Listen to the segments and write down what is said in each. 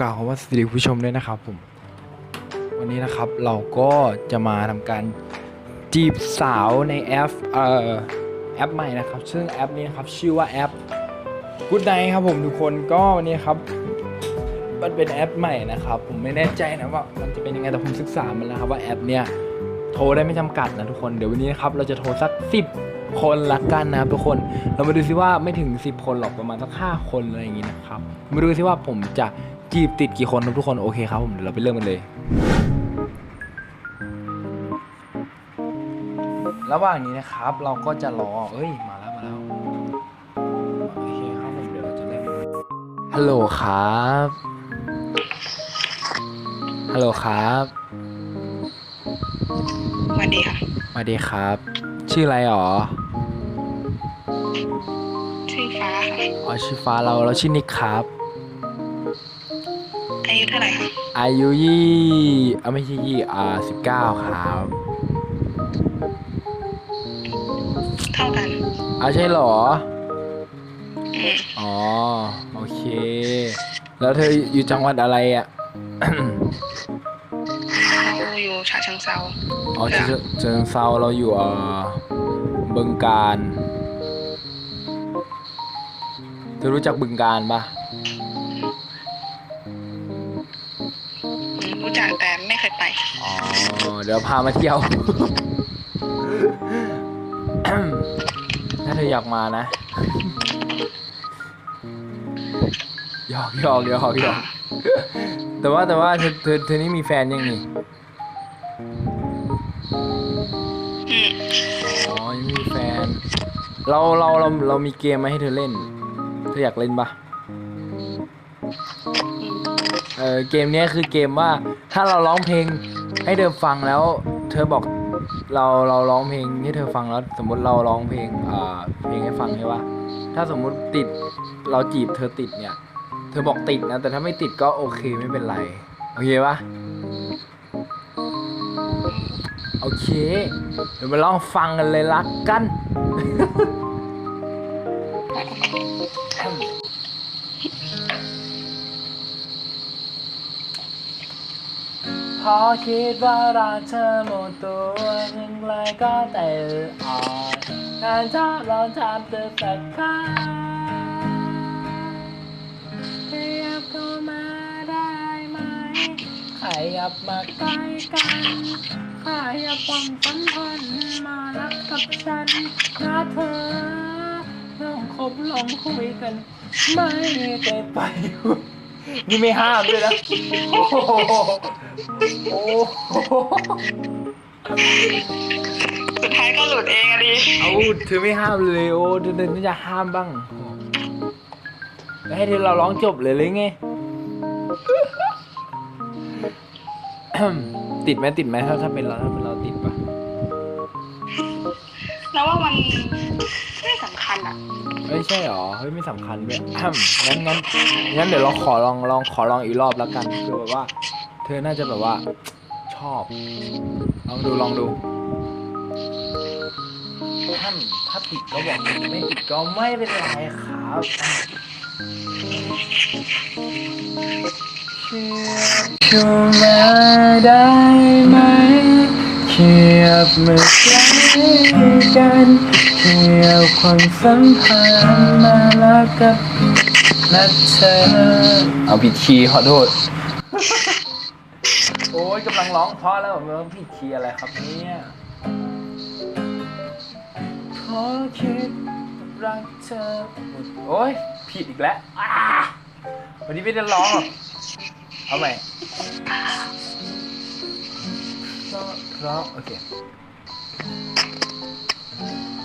กล่าวคำว่าสวัสดีผู้ชมด้วยนะครับผมวันนี้นะครับเราก็จะมาทำการจีบสาวในแอปเอ่อแอปใหม่นะครับ ซึ่งแอปนี้นะครับชื่อว่าแอป Good Night ครับผมทุกคนก็วันนี้ครับมันเป็นแอปใหม่นะครับ ผมไม่แน่ใจนะว่ามันจะเป็นยังไงแต่ผมศึกษามันแล้วครับว่าแอปเนี้ยโทรได้ไม่จำกัดนะทุกคนเดี๋ยววันนี้นะครับเราจะโทรสัก 10 คนละกันนะครับทุกคนเรามาดูซิว่าไม่ถึง 10 คนหรอกประมาณสัก5คนอะไรอย่างงี้นะครับมาดูซิว่าผมจะ จีบติดกี่คนนะทุกคนโอเคครับผมเดี๋ยวเราไปเริ่มกันเลย ระหว่างนี้นะครับเราก็จะรอเอ้ยมาแล้วมาแล้วโอเคครับผมเดี๋ยวเราจะเริ่มฮัลโหลครับฮัลโหลครับสวัสดีค่ะ สวัสดีครับ ชื่ออะไรหรอชื่อฟ้าค่ะอ๋อชื่อฟ้าเราเราชื่อนิกครับ อายุเท่าไหร่คะอายุยี่อ่าไม่ใช่ยี่อ่าสิบเก้าครับเท่ากันอ้าวใช่เหรอ อืมอ๋อ โอเค แล้วเธออยู่จังหวัดอะไรอะ เราอยู่ฉะเชิงเซาอ๋อเชิงเชิงเซาเราอยู่เอ่อบึงการเธอรู้จักบึงการปะ รู้จักแต่ไม่เคยไป อ๋อ เดี๋ยวพามาเที่ยว ถ้าเธออยากมานะหยอกหยอกหยอกหยอกแต่ว่าแต่ว่าเธอเธอเธอนี่มีแฟนยังนี่อ๋อยังมีแฟน เราเราเราเรามีเกมมาให้เธอเล่น เธออยากเล่นปะ เออเกมเนี้ยคือเกมว่าถ้าเราร้องเพลงให้เธอฟังแล้ว เธอบอกเราเราร้องเพลงให้เธอฟังแล้ว สมมติเราร้องเพลงอ่าเพลงให้ฟังใช่ปะถ้าสมมุติติดเราจีบเธอติดเนี่ย เธอบอกติดนะ แต่ถ้าไม่ติดก็โอเคไม่เป็นไร โอเคปะโอเค เดี๋ยวมาลองฟังกันเลยละกัน พอคิดว่ารักเธอหมดตัวยังไงก็แต่อ่อนการชอบลองทำเธอสักครั้งขยับเข้ามาได้ไหมขยับมาใกล้กันขยับความสัมพันธ์มารักกับฉันนะเธอลองคบลองคุยกัน ไม่ได้ไปนี่ไม่ห้ามด้วยนะโอ้โห โอ้โหสุดท้ายก็หลุดเองอะดิเอาเธอไม่ห้ามเลยโอ้เธอเธอไม่จะห้ามบ้างแล้วให้เธอเราร้องจบเลยเลยไง ติดไหมติดไหมถ้าถ้าเป็นเราถ้าเป็นเราติดปะแล้วว่ามันไม่สำคัญอะไม่ใช่หรอเฮ้ยไม่สำคัญด้วยงั้นงั้นงั้นเดี๋ยวเราขอลองลองขอลองอีกรอบแล้วกันคือแบบว่าเธอน่าจะแบบว่า ชอบ ลองดูลองดูถ้านถ้าติดก็บอกไม่ติดก็ไม่เป็นไรครับเชียบมาได้ไหมเขียบมือใกล้กันเขียบความสัมพันธ์มาแล้วกับนัดเธอ เอาผิดคีย์ขอโทษ ยกำลังร้องเพราะแล้วมันต้องผิดคีย์อะไรครับเนี่ยขอคิดรักเธอโอ้ยผิดอีกแล้วอ้าวันนี้ไม่ได้ร้องหรอกเอาใหม่เพราะเพราะโอเค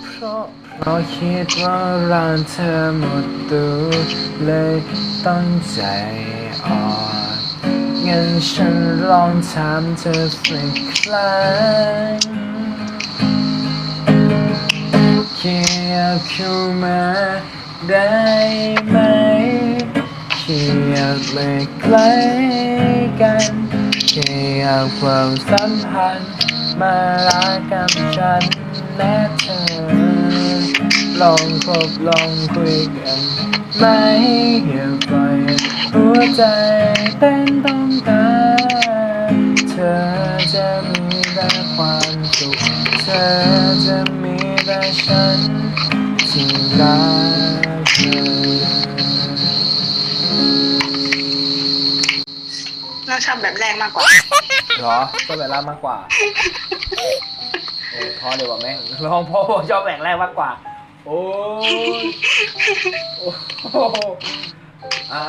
เพราะเพราะคิดว่ารักเธอหมดตัวเลยตั้งใจออน งั้นฉันลองถามเธอสักครั้งแค่อยากเข้ามาได้ไหมแค่อยากมาใกล้กันแค่อยากความสัมพันธ์มารักกับฉันและเธอ ลองคบลองคุยกันไหมอย่าปล่อยหัวใจเต้นต้องการเธอจะมีแต่ความสุขเธอจะมีแต่ฉันที่รักเธอเราชอบแบบแรกมากกว่า เหรอก็แบบล่ามากกว่าโอ้ท้อเลยว่ะแม่งลองพ่อชอบแบ่งแรกมากกว่า โอ้ยโอ้โหอ่า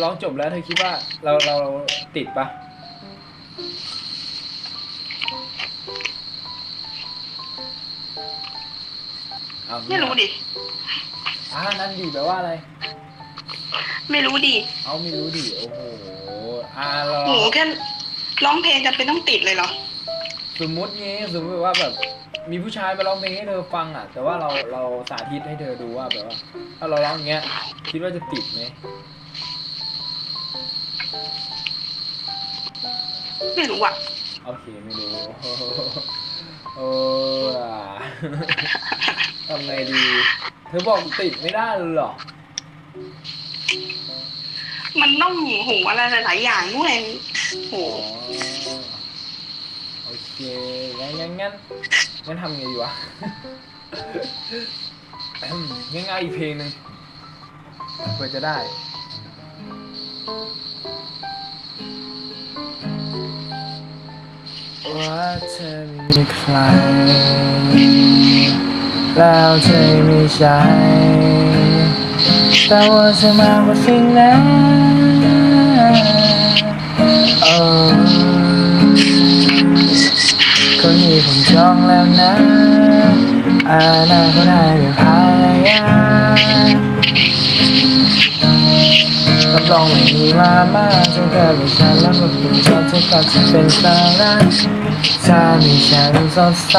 ร้องจบแล้วเธอคิดว่าเราเราติดปะเอาไม่รู้ดิอ่านั่นดีแปลว่าอะไร ไม่รู้ดิเอาไม่รู้ดิโอ้โหอ่าเราโหแค่ร้องเพลงจะเป็นต้องติดเลยเหรอ สมมุติงี้สมมติว่าแบบ มีผู้ชายมาร้องเพลงให้เธอฟังอะ แต่ว่าเราเราสาธิตให้เธอดูว่าแบบว่าถ้าเราร้องอย่างเงี้ย คิดว่าจะติดไหมไม่รู้อะโอเคไม่รู้โอ้อะทำไงดี เธอบอกติดไม่ได้เลยเหรอมันต้องโหอะไรหลายๆอย่างด้วยโหอ๋อโอเคงั้นงั้นงั้น งั้นทำไงดีวะ ง่ายๆอีกเพลงหนึ่งเพื่อจะได้ว่าเธอมีใคร แล้วเธอมีใจ แต่ว่าเธอมากกว่าสิ่งนั้นโอ้ คนนี้ผมจองแล้วนะอานาคตให้เป็นภรรยา รับรองไม่มีมามาจะเกิดกับฉันแล้วก็เป็นเจ้าเธอก็จะเป็นสาระถ้ามีฉันสดใส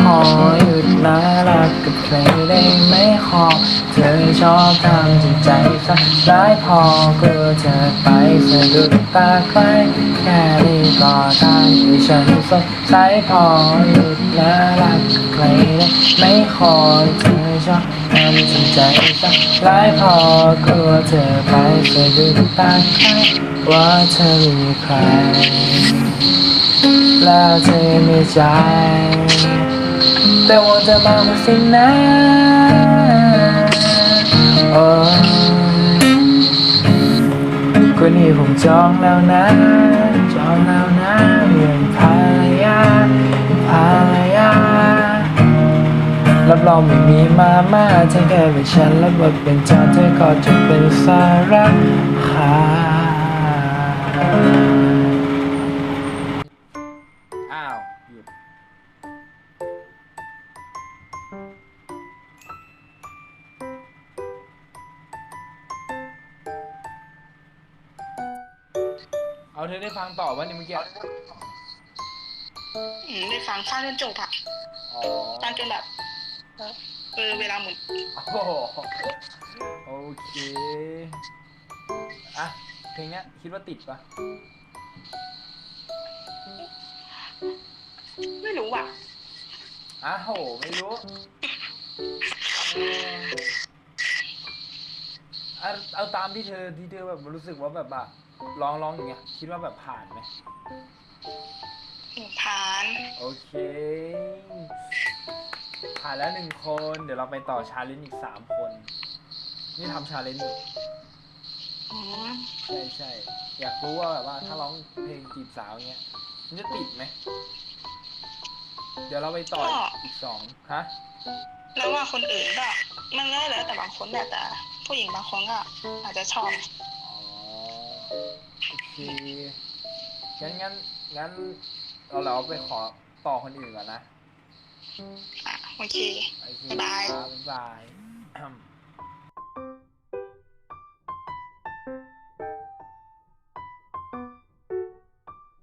พอหยุดน่ารักกับใครได้ไหมขอเธอชอบทำจิตใจสักร้ายพอกลัวเธอไปสะดุดตาใครแค่นี้ก็ทำให้ฉันสดใสพอหยุดน่ารักกับใครได้ไหมขอเธอชอบทำจิตใจสักร้ายพอกลัวเธอไปสะดุดตาใครว่าเธอมีใคร แล้วเธอไม่ใจ แต่ว่าจะมาว่าสิ่งนั้นโอ้คนนี้ผมจองแล้วนะ จองแล้วนะเรื่องภรรยาภรรยารับรองไม่มีมาม่าเธอแค่เป็นฉัน และบทเป็นจ้าเธอก็จะเป็นสาระ อ้าวหยุดเอาเธอได้ฟังต่อว่านี่เมื่อกี้ อืมได้ฟังฟังจนจบอะอ๋อ ฟังจนแบบเออเออเวลาหมดโอ้โหโอเค อะ เพลงเนี้ยคิดว่าติดปะ ไม่รู้อะอ้าวโห ไม่รู้เออเอาเอาตามที่เธอที่เธอแบบรู้สึกว่าแบบว่าร้องร้องอย่างเงี้ย คิดว่าแบบผ่านไหมผ่านโอเค ผ่านแล้วหนึ่งคน เดี๋ยวเราไปต่อชาเลนจ์อีกสามคน นี่ทำชาเลนจ์อยู่อืมใช่ใช่อยากรู้ว่าแบบว่าถ้าร้องเพลงจีบสาวเงี้ย มันจะติดไหม เดี๋ยวเราไปต่ออีกสองฮะ แล้วว่าคนอื่นก็มันก็แล้วแต่บางคนแหละแต่ ผู้หญิงบางคนก็อาจจะชอบ อ๋อ โอเค งั้นงั้นงั้นเราเราไปขอต่อคนอื่นก่อนนะ อะ โอเค โอเคบ๊ายบายครับบ๊ายบาย